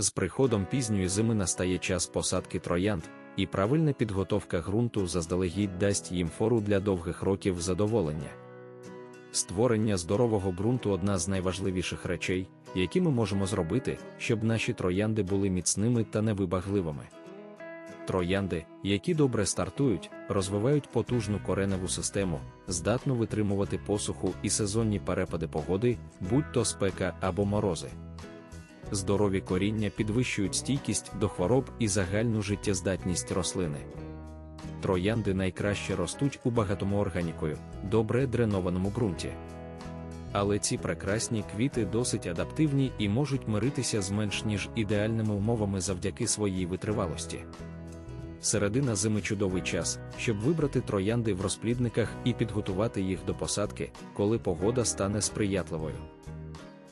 З приходом пізньої зими настає час посадки троянд, і правильна підготовка ґрунту заздалегідь дасть їм фору для довгих років задоволення. Створення здорового ґрунту одна з найважливіших речей, які ми можемо зробити, щоб наші троянди були міцними та невибагливими. Троянди, які добре стартують, розвивають потужну кореневу систему, здатну витримувати посуху і сезонні перепади погоди, будь то спека або морози. Здорові коріння підвищують стійкість до хвороб і загальну життєздатність рослини. Троянди найкраще ростуть у багатомоорганікою, добре дренованому ґрунті. Але ці прекрасні квіти досить адаптивні і можуть миритися з менш ніж ідеальними умовами завдяки своїй витривалості. Середина зими чудовий час, щоб вибрати троянди в розплідниках і підготувати їх до посадки, коли погода стане сприятливою.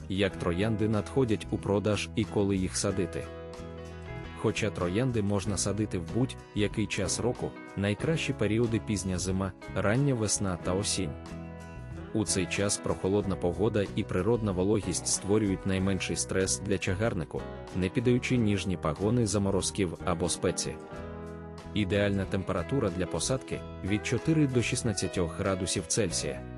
Як троянди надходять у продаж і коли їх садити. Хоча троянди можна садити в будь-який час року, найкращі періоди пізня зима, рання весна та осінь. У цей час прохолодна погода і природна вологість створюють найменший стрес для чагарнику, не піддаючи ніжні пагони заморозків або спеці. Ідеальна температура для посадки від 4 до 16 градусів Цельсія.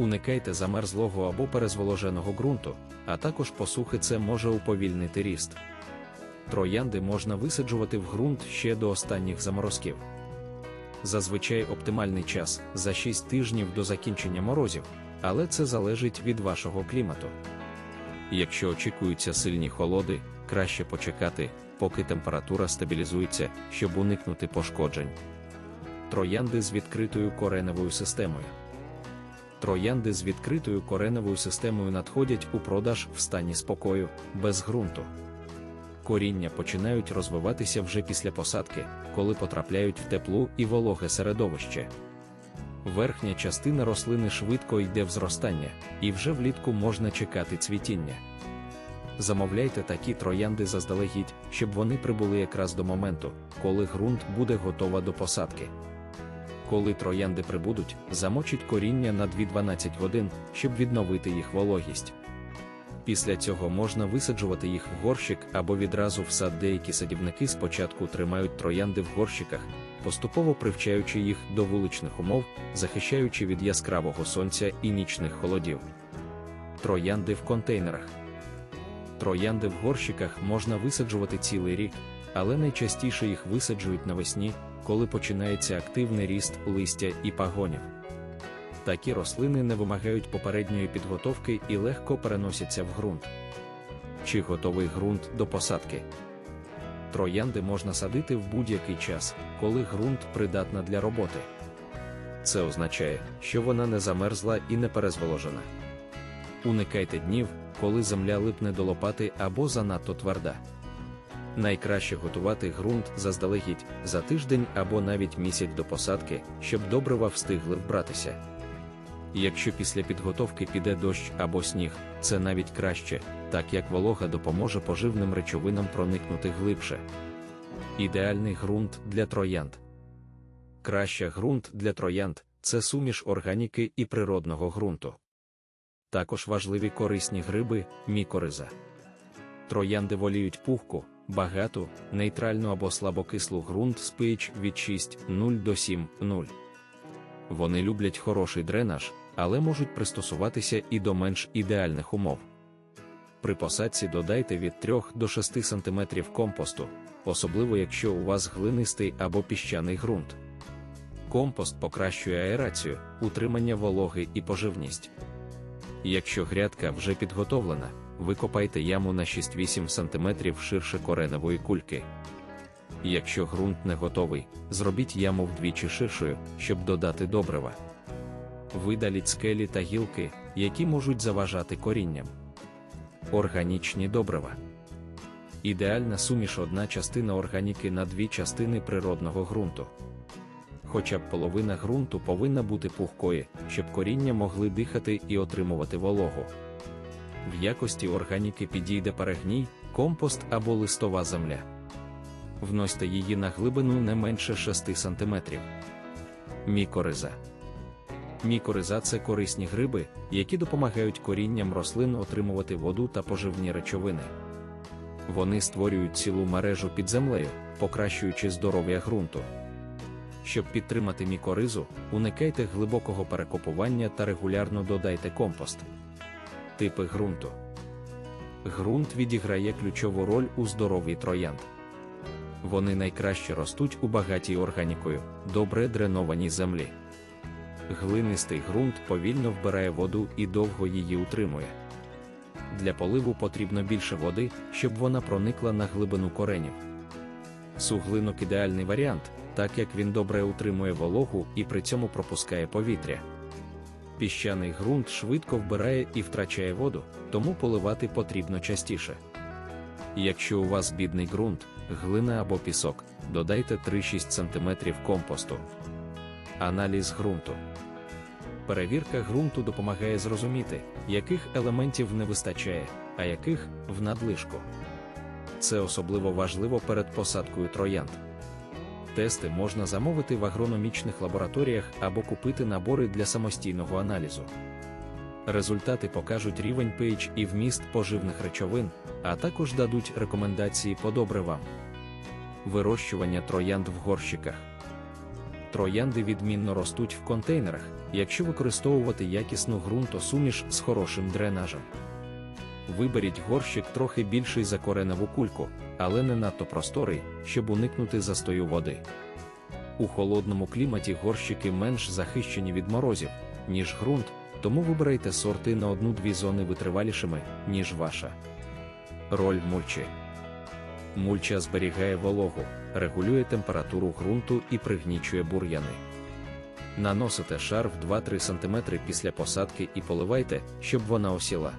Уникайте замерзлого або перезволоженого ґрунту, а також посухи це може уповільнити ріст. Троянди можна висаджувати в ґрунт ще до останніх заморозків. Зазвичай оптимальний час за 6 тижнів до закінчення морозів, але це залежить від вашого клімату. Якщо очікуються сильні холоди, краще почекати, поки температура стабілізується, щоб уникнути пошкоджень. Троянди з відкритою кореневою системою. Троянди з відкритою кореневою системою надходять у продаж в стані спокою, без ґрунту. Коріння починають розвиватися вже після посадки, коли потрапляють в теплу і вологе середовище. Верхня частина рослини швидко йде в зростання, і вже влітку можна чекати цвітіння. Замовляйте такі троянди заздалегідь, щоб вони прибули якраз до моменту, коли ґрунт буде готова до посадки. Коли троянди прибудуть, замочіть коріння на 2-12 годин, щоб відновити їх вологість. Після цього можна висаджувати їх в горщик або відразу в сад. Деякі садівники спочатку тримають троянди в горщиках, поступово привчаючи їх до вуличних умов, захищаючи від яскравого сонця і нічних холодів. Троянди в контейнерах. Троянди в горщиках можна висаджувати цілий рік, але найчастіше їх висаджують навесні, коли починається активний ріст листя і пагонів. Такі рослини не вимагають попередньої підготовки і легко переносяться в ґрунт. Чи готовий ґрунт до посадки? Троянди можна садити в будь-який час, коли ґрунт придатна для роботи. Це означає, що вона не замерзла і не перезволожена. Уникайте днів, коли земля липне до лопати або занадто тверда. Найкраще готувати ґрунт заздалегідь за тиждень або навіть місяць до посадки, щоб добрива встигли вбратися. Якщо після підготовки піде дощ або сніг, це навіть краще, так як волога допоможе поживним речовинам проникнути глибше. Ідеальний ґрунт для троянд. Краща ґрунт для троянд це суміш органіки і природного ґрунту. Також важливі корисні гриби, мікориза. Троянди воліють пухку, багату, нейтральну або слабокислу ґрунт з pH від 6,0 до 7,0. Вони люблять хороший дренаж, але можуть пристосуватися і до менш ідеальних умов. При посадці додайте від 3 до 6 см компосту, особливо якщо у вас глинистий або піщаний ґрунт. Компост покращує аерацію, утримання вологи і поживність. Якщо грядка вже підготовлена, викопайте яму на 6-8 см ширше кореневої кульки. Якщо ґрунт не готовий, зробіть яму вдвічі ширшою, щоб додати добрива. Видаліть скелі та гілки, які можуть заважати корінням. Органічні добрива. Ідеальна суміш одна частина органіки на дві частини природного ґрунту. Хоча б половина ґрунту повинна бути пухкою, щоб коріння могли дихати і отримувати вологу. В якості органіки підійде перегній, компост або листова земля. Вносьте її на глибину не менше 6 см. Мікориза. Мікориза це корисні гриби, які допомагають корінням рослин отримувати воду та поживні речовини. Вони створюють цілу мережу під землею, покращуючи здоров'я ґрунту. Щоб підтримати мікоризу, уникайте глибокого перекопування та регулярно додайте компост. Типи ґрунту. Ґрунт відіграє ключову роль у здоров'ї троянд. Вони найкраще ростуть у багатій органікою, добре дренованій землі. Глинистий ґрунт повільно вбирає воду і довго її утримує. Для поливу потрібно більше води, щоб вона проникла на глибину коренів. Суглинок ідеальний варіант, так як він добре утримує вологу і при цьому пропускає повітря. Піщаний ґрунт швидко вбирає і втрачає воду, тому поливати потрібно частіше. Якщо у вас бідний ґрунт, глина або пісок, додайте 3-6 см компосту. Аналіз ґрунту. Перевірка ґрунту допомагає зрозуміти, яких елементів не вистачає, а яких в надлишку. Це особливо важливо перед посадкою троянд. Тести можна замовити в агрономічних лабораторіях або купити набори для самостійного аналізу. Результати покажуть рівень pH і вміст поживних речовин, а також дадуть рекомендації по добривам. Вирощування троянд в горщиках. Троянди відмінно ростуть в контейнерах, якщо використовувати якісну ґрунтосуміш з хорошим дренажем. Виберіть горщик трохи більший за кореневу кульку, але не надто просторий, щоб уникнути застою води. У холодному кліматі горщики менш захищені від морозів, ніж ґрунт, тому вибирайте сорти на одну-дві зони витривалішими, ніж ваша. Роль мульчі. Мульча зберігає вологу, регулює температуру ґрунту і пригнічує бур'яни. Наносите шар в 2-3 см після посадки і поливайте, щоб вона осіла.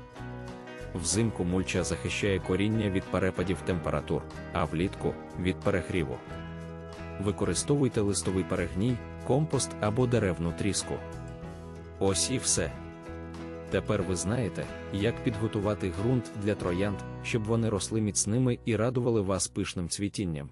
Взимку мульча захищає коріння від перепадів температур, а влітку від перегріву. Використовуйте листовий перегній, компост або деревну тріску. Ось і все. Тепер ви знаєте, як підготувати ґрунт для троянд, щоб вони росли міцними і радували вас пишним цвітінням.